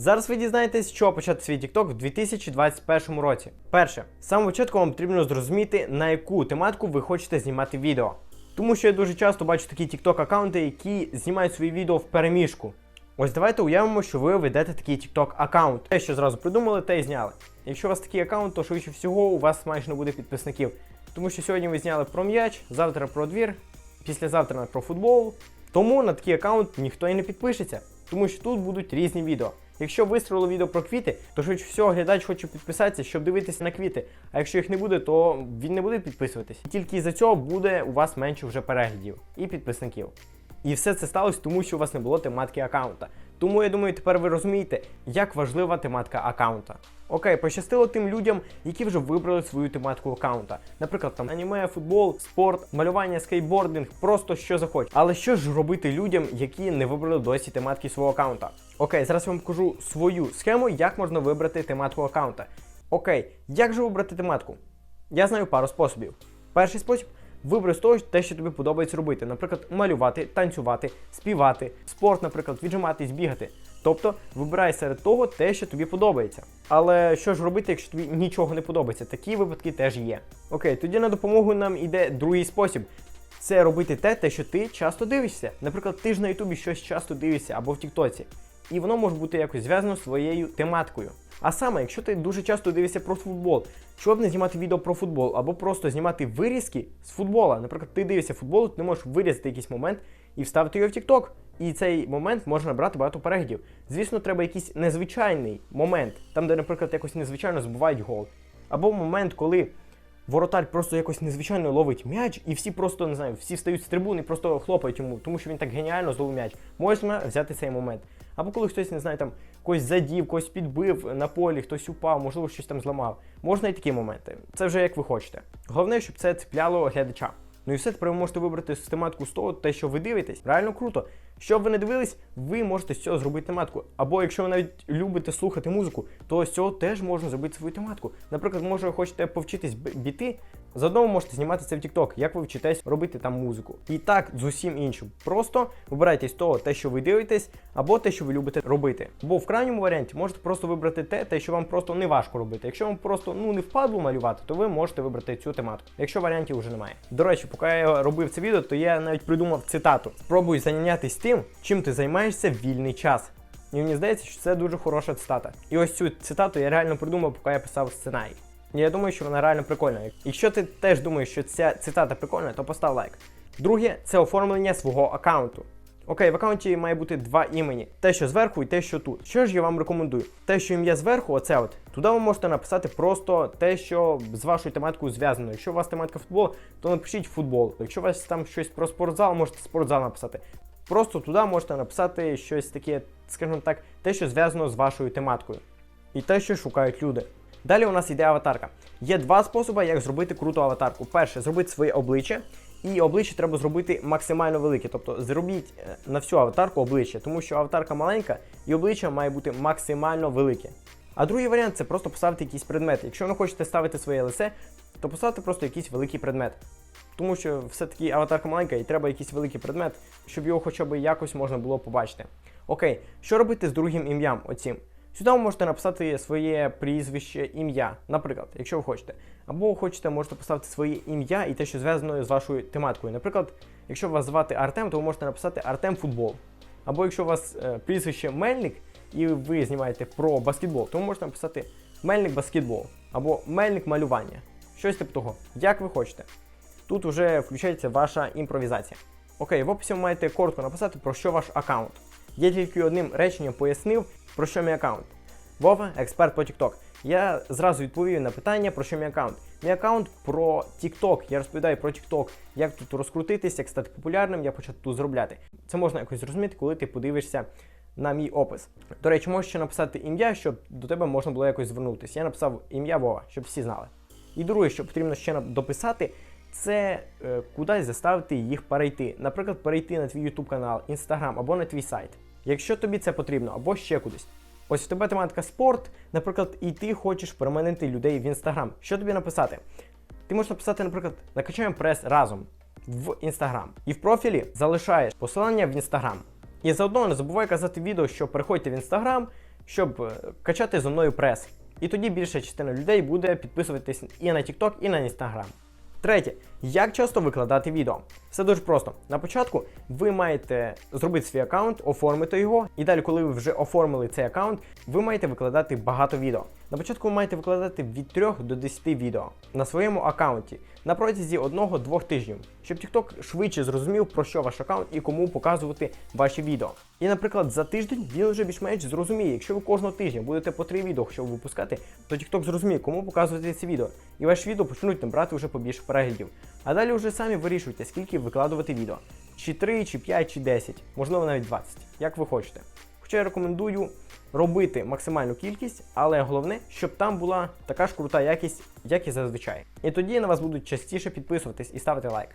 Зараз ви дізнаєтесь, з чого почати свій TikTok в 2021 році. Перше, з самого початку вам потрібно зрозуміти, на яку тематику ви хочете знімати відео. Тому що я дуже часто бачу такі TikTok аккаунти, які знімають свої відео в переміжку. Ось давайте уявимо, що ви ведете такий TikTok аккаунт. Те, що зразу придумали, те й зняли. Якщо у вас такий аккаунт, то швидше всього у вас майже не буде підписників. Тому що сьогодні ви зняли про м'яч, завтра про двір, післязавтра про футбол. Тому на такий аккаунт ніхто і не підпишеться, тому що тут будуть різні відео. Якщо вистрілило відео про квіти, то швидше всього глядач хоче підписатися, щоб дивитися на квіти. А якщо їх не буде, то він не буде підписуватись. Тільки із-за цього буде у вас менше вже переглядів і підписників. І все це сталося тому, що у вас не було тематики аккаунта. Тому я думаю, тепер ви розумієте, як важлива тематика аккаунта. Окей, пощастило тим людям, які вже вибрали свою тематику аккаунта. Наприклад, там аніме, футбол, спорт, малювання, скейтбординг, просто що захочеш. Але що ж робити людям, які не вибрали досі тематики свого аккаунта? Окей, зараз я вам покажу свою схему, як можна вибрати тематику аккаунта. Окей, як же вибрати тематику? Я знаю пару способів. Перший спосіб вибери з того те, що тобі подобається робити. Наприклад, малювати, танцювати, співати, спорт, наприклад, віджиматись, бігати. Тобто вибирай серед того те, що тобі подобається. Але що ж робити, якщо тобі нічого не подобається? Такі випадки теж є. Окей, тоді на допомогу нам іде другий спосіб. Це робити те, те, що ти часто дивишся. Наприклад, ти ж на Ютубі щось часто дивишся або в Тіктоці. І воно може бути якось зв'язано з своєю тематикою. А саме, якщо ти дуже часто дивишся про футбол, чого б не знімати відео про футбол, або просто знімати вирізки з футбола. Наприклад, ти дивишся футбол, ти можеш вирізати якийсь момент і вставити його в TikTok. І цей момент може набрати багато переглядів. Звісно, треба якийсь незвичайний момент, там, де, наприклад, якось незвичайно збивають гол. Або момент, коли воротар просто якось незвичайно ловить м'яч, і всі просто не знаю, всі встають з трибун і просто хлопають йому, тому що він так геніально зловив м'яч. Можна взяти цей момент. Або коли хтось не знаю, там когось задів, когось підбив на полі, хтось упав, можливо, щось там зламав. Можна і такі моменти. Це вже як ви хочете. Головне, щоб це цепляло глядача. Ну і все, тепер ви можете вибрати тематику з того, те, що ви дивитесь. Реально круто. Що б ви не дивились, ви можете з цього зробити тематику. Або якщо ви навіть любите слухати музику, то з цього теж можна зробити свою тематику. Наприклад, може ви хочете повчитись біти, заодно ви можете знімати це в TikTok, як ви вчитесь робити там музику. І так з усім іншим. Просто вибирайте з того те, що ви дивитесь, або те, що ви любите робити. Бо в крайньому варіанті можете просто вибрати те, те, що вам просто не важко робити. Якщо вам просто ну не впадло малювати, то ви можете вибрати цю тематику. Якщо варіантів вже немає. До речі, поки я робив це відео, то я навіть придумав цитату: спробуй зайнятися тим, чим ти займаєшся в вільний час. І мені здається, що це дуже хороша цитата. І ось цю цитату я реально придумав, поки я писав сценарій. Я думаю, що вона реально прикольна. Якщо ти теж думаєш, що ця цитата прикольна, то постав лайк. Друге це оформлення свого аккаунту. Окей, в аккаунті має бути два імені: те, що зверху, і те, що тут. Що ж я вам рекомендую? Те, що ім'я зверху, оце от, туди ви можете написати просто те, що з вашою тематикою зв'язано. Якщо у вас тематика футбол, то напишіть футбол. Якщо у вас там щось про спортзал, можете спортзал написати. Просто туди можете написати щось таке, скажімо так, те, що зв'язано з вашою тематикою. І те, що шукають люди. Далі у нас йде аватарка. Є два способи, як зробити круту аватарку. Перше, зробити своє обличчя. І обличчя треба зробити максимально велике. Тобто зробіть е, на всю аватарку обличчя, тому що аватарка маленька і обличчя має бути максимально велике. А другий варіант це просто поставити якийсь предмет. Якщо ви хочете ставити своє лице, то поставте просто якийсь великий предмет. Тому що все-таки аватарка маленька і треба якийсь великий предмет, щоб його хоча б якось можна було побачити. Окей, що робити з другим ім'ям? Оцім? Сюди ви можете написати своє прізвище, ім'я, наприклад, якщо ви хочете. Або хочете, можете поставити своє ім'я і те, що зв'язано з вашою тематикою. Наприклад, якщо вас звати Артем, то ви можете написати Артем Футбол. Або якщо у вас е, прізвище Мельник і ви знімаєте про баскетбол, то ви можете написати Мельник баскетбол або Мельник малювання. Щось типу того, як ви хочете. Тут вже включається ваша імпровізація. Окей, в описі ви маєте коротко написати, про що ваш аккаунт. Я тільки одним реченням пояснив, про що мій аккаунт. Вова, експерт по TikTok. Я зразу відповів на питання, про що мій аккаунт. Мій аккаунт про TikTok. Я розповідаю про TikTok, як тут розкрутитись, як стати популярним, як почати тут заробляти. Це можна якось зрозуміти, коли ти подивишся на мій опис. До речі, можеш ще написати ім'я, щоб до тебе можна було якось звернутися. Я написав ім'я Вова, щоб всі знали. І друге, що потрібно ще дописати, це е, кудись заставити їх перейти. Наприклад, перейти на твій YouTube канал, Instagram або на твій сайт. Якщо тобі це потрібно, або ще кудись. Ось в тебе тематика спорт, наприклад, і ти хочеш переманити людей в Instagram. Що тобі написати? Ти можеш написати, наприклад, накачаємо прес разом в Instagram. І в профілі залишаєш посилання в Instagram. І заодно не забувай казати відео, що переходьте в Instagram, щоб е, качати зо мною прес. І тоді більша частина людей буде підписуватись і на TikTok, і на Instagram. Третє, як часто викладати відео? Все дуже просто. На початку ви маєте зробити свій аккаунт, оформити його, і далі, коли ви вже оформили цей аккаунт, ви маєте викладати багато відео. На початку ви маєте викладати від 3 до 10 відео на своєму аккаунті на протязі 1-2 тижнів, щоб TikTok швидше зрозумів, про що ваш аккаунт і кому показувати ваші відео. І, наприклад, за тиждень він вже більш-менш зрозуміє, якщо ви кожного тижня будете по 3 відео, що випускати, то TikTok зрозуміє, кому показувати ці відео. І ваші відео почнуть набрати вже побільше переглядів. А далі вже самі вирішуйте, скільки викладувати відео. Чи 3, чи 5, чи 10, можливо навіть 20, як ви хочете. Хоча я рекомендую робити максимальну кількість, але головне, щоб там була така ж крута якість, як і зазвичай. І тоді на вас будуть частіше підписуватись і ставити лайк.